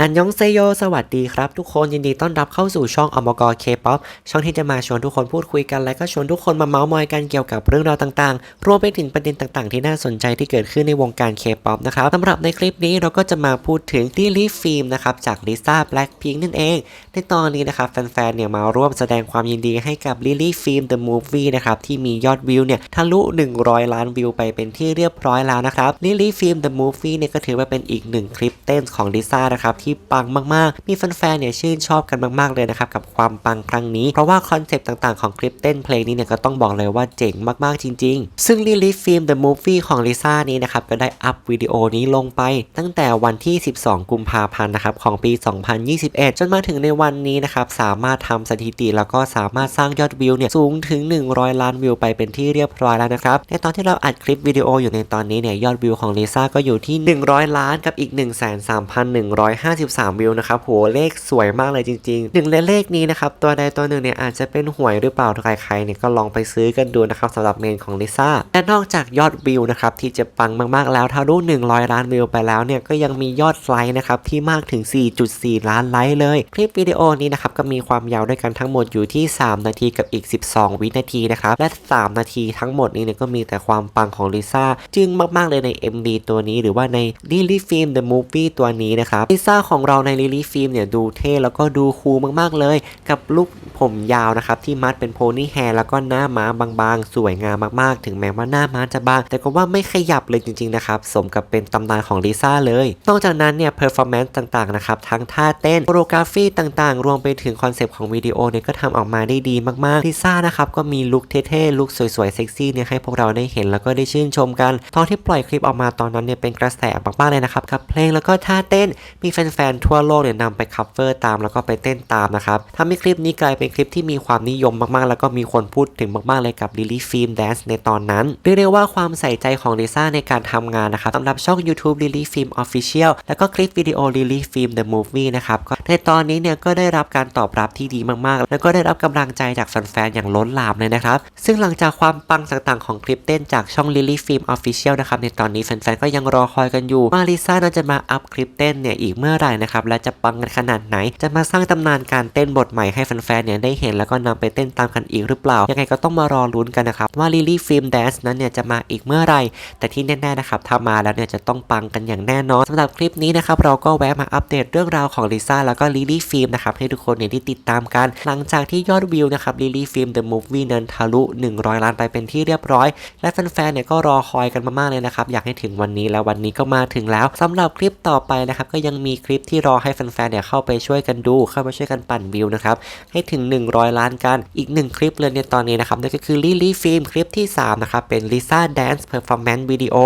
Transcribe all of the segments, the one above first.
อันยองเซโย สวัสดีครับ ทุกคนยินดีต้อนรับเข้าสู่ช่องอมกรเคป๊อปช่องที่จะมาชวนทุกคนพูดคุยกัน และก็ชวนทุกคนมาเมาส์มอยกันเกี่ยวกับเรื่องราวต่างๆ รวมไปถึงประเด็นต่างๆ ที่น่าสนใจที่เกิดขึ้นในวงการเคป๊อปนะครับสำหรับในคลิปนี้เราก็จะมาพูดถึงดิลี่ฟิล์มนะครับจากลิซ่าแบล็คพิงนั่นเอง ในตอนนี้นะครับแฟนๆเนี่ยมาร่วมแสดงความยินดีให้กับลิลี่ฟิล์ม The Movie นะครับที่มียอดวิวเนี่ยทะลุ 100 ล้านวิวไปเป็นที่เรียบร้อยแล้วนะครับลิลี่ฟิล์ม The Movie เนี่ยก็ถือว่าเป็นอีกหนึ่งคลิปเต้นของลิซ่านะครับที่ปังมากๆ มีแฟนๆเนี่ยชื่นชอบกันมากๆเลยนะครับกับความปังครั้งนี้ เพราะว่าคอนเซปต์ต่างๆของคลิปเต้นเพลงนี้เนี่ยก็ต้องบอกเลยว่าเจ๋งมากๆจริง ๆ ซึ่งลิลี่ฟิล์ม The Movie ของลิซ่านี้นะครับก็ได้อัพวิดีโอนี้ลงไป ตั้งแต่วันที่ 12 กุมภาพันธ์นะครับของปี 2021 จนมาถึงในวันนี้นะครับสามารถทำสถิติแล้วก็สามารถสร้างยอดวิวเนี่ยสูงถึง 100 ล้านวิวไปเป็นที่เรียบร้อยแล้วนะครับในตอนที่เราอัดคลิปวิดีโออยู่ในตอนนี้เนี่ยยอดวิวของลิซ่าก็อยู่ที่ 100 ล้านกับอีก53 วิวนะครับโหเลขสวยมากเลยจริงๆหนึ่งในเลขนี้นะครับตัวใดตัวหนึ่งเนี่ยอาจจะเป็นหวยหรือเปล่าใครๆเนี่ยก็ลองไปซื้อกันดูนะครับสำหรับเมนของลิซ่าและนอกจากยอดวิวนะครับที่จะปังมากๆแล้วทะลุ100 ล้านวิวไปแล้วเนี่ยก็ยังมียอดไลค์นะครับที่มากถึง 4.4 ล้านไลค์เลยคลิปวิดีโอนี้นะครับก็มีความยาวด้วยกันทั้งหมดอยู่ที่ 3 นาทีกับอีก 12 วินาทีนะครับและ 3 นาทีทั้งหมดนี้เนี่ยก็มีแต่ความปังของลิซ่าจึงมากๆเลยใน MV ตัวนี้หรือว่าใน Lily Film The Movie ตัวนี้นะครับลิซ่าของเราในลิลี่ฟิล์มเนี่ยดูเท่แล้วก็ดูคูลมากๆเลย กับลุค ผมยาวนะครับที่มัดเป็นโพนี่แฮร์แล้วก็หน้าม้าบางๆ สวยงามมากๆ ถึงแม้ว่าหน้าม้าจะบาง แต่ก็ว่าไม่ขยับเลยจริงๆนะครับสมกับเป็นตำนานของลิซ่าเลย นอกจากนั้นเนี่ยเพอร์ฟอร์แมนซ์ต่างๆนะครับทั้งท่าเต้นโคโรกราฟีต่างๆ รวมไปถึงคอนเซปต์ของวิดีโอเนี่ยก็ทำออกมาได้ดีมากๆลิซ่านะครับก็มีลุคเท่ๆลุคสวยๆเซ็กซี่เนี่ยให้พวกเราได้เห็นแล้วก็ได้ชื่นชมกันตอนที่ปล่อยคลิปออกมาตอนนั้นเนี่ยเป็นกระแสมากๆเลยนะครับกับเพลงแล้วก็ท่าเต้นมีแฟนๆทั่วโลกเนี่ยนำไปคัฟเวอร์ตามแล้วก็ไปเต้นตามนะครับทำให้คลิปนี้กลายเป็นคลิปที่มีความนิยมมากๆ แล้วก็มีคนพูดถึงมากๆเลยกับ Lily Film Dance ในตอนนั้นเรียกได้ว่าความใส่ใจของลิซ่าในการทำงานนะครับสำหรับช่อง YouTube Lily Film Official แล้วก็คลิปวิดีโอ Lily Film The Movie นะครับในตอนนี้เนี่ยก็ได้รับการตอบรับที่ดีมากๆ แล้วก็ได้รับกำลังใจจากแฟนๆอย่างล้นหลามเลยนะครับ ซึ่งหลังจากความปังต่างๆของคลิปเต้นจากช่อง Lily Film Official นะครับในตอนนี้แฟนๆก็ยังรอคอยกันอยู่ว่าลิซ่าน่าจะมาอัพคลิปเต้นเนี่ยอีกเมื่อไหร่นะครับและจะปังขนาดไหน จะมาสร้างตำนานการเต้นบทใหม่ให้แฟนๆเนี่ยได้เห็นแล้วก็นำไปเต้นตามกันอีกหรือเปล่า ยังไงก็ต้องมารอลุ้นกันนะครับ ว่า Lily Film Dance นั้นเนี่ยจะมาอีกเมื่อไรแต่ที่แน่ๆนะครับถ้ามาแล้วเนี่ยจะต้องปังกันอย่างแน่นอนสำหรับคลิปนี้นะครับเราก็แวะมาอัปเดตเรื่องราวของลิซ่าแล้วก็ Lily Film นะครับให้ทุกคนเนี่ยได้ติดตามกัน หลังจากที่ยอดวิวนะครับ Lily Film The Movie นั้นทะลุ 100 ล้านไปเป็นที่เรียบร้อย และแฟนๆเนี่ยก็รอคอยกันมากๆเลยนะครับอยากให้ถึงวันนี้แล้ววันนี้ก็มาถึงแล้วสำหรับคลิปต่อไปนะครับก็ยังมีคลิปที่รอให้แฟนๆเนี่ยเข้าไปช่วยกันดู เข้าไปช่วยกันปั่นวิวนะครับให้ถึง100 ล้านกัน อีกหนึ่งคลิปเลยในตอนนี้นะครับนั่นก็คือ Lily Film คลิปที่ 3 นะครับ เป็น Lisa Dance Performance Video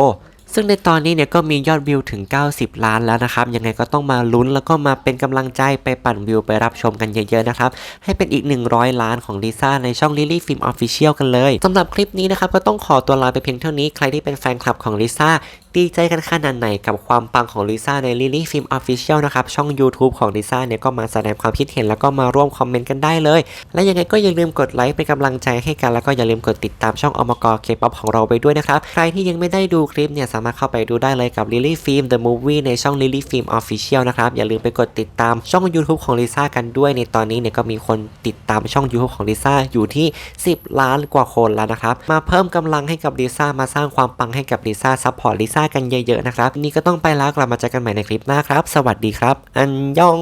ซึ่งในตอนนี้เนี่ยก็มียอดวิวถึง 90 ล้านแล้วนะครับ ยังไงก็ต้องมาลุ้นแล้วก็มาเป็นกำลังใจไปปั่นวิวไปรับชมกันเยอะๆนะครับ ให้เป็นอีก 100 ล้านของลิซ่าในช่อง Lily Film Official กันเลยสำหรับคลิปนี้นะครับก็ต้องขอตัวลาไปเพียงเท่านี้ ใครที่เป็นแฟนคลับของลิซ่า ดีใจกันขนาดไหนกับความปังของลิซ่าใน Lily Film Official นะครับ ช่อง YouTube ของลิซ่าเนี่ยก็มาแสดงความคิดเห็นแล้วก็มาร่วมคอมเมนต์กันได้เลย และยังไงก็อย่าลืมกดไลค์เป็นกำลังใจให้กัน แล้วก็อย่าลืมกดติดตามช่องอมกเคป๊อปของเราไปด้วยนะครับ ใครที่ยังไม่ได้ดูคลิปเนี่ยสามารถเข้าไปดูได้เลยกับ Lily Film The Movie ในช่อง Lily Film Official นะครับอย่าลืมไปกดติดตามช่อง YouTube ของลิซ่ากันด้วย ในตอนนี้เนี่ยก็มีคนติดตามช่อง YouTube ของลิซ่าอยู่ที่ 10 ล้านกว่าคนแล้วนะครับมาเพิ่มกำลังให้กับลิซ่ามาสร้างความปังให้กับลิซ่าซัพพอร์ตลิซ่ากันเยอะๆนะครับ นี่ก็ต้องไปแล้วกลับมาเจอกันใหม่ในคลิปหน้าครับ สวัสดีครับ อันยอง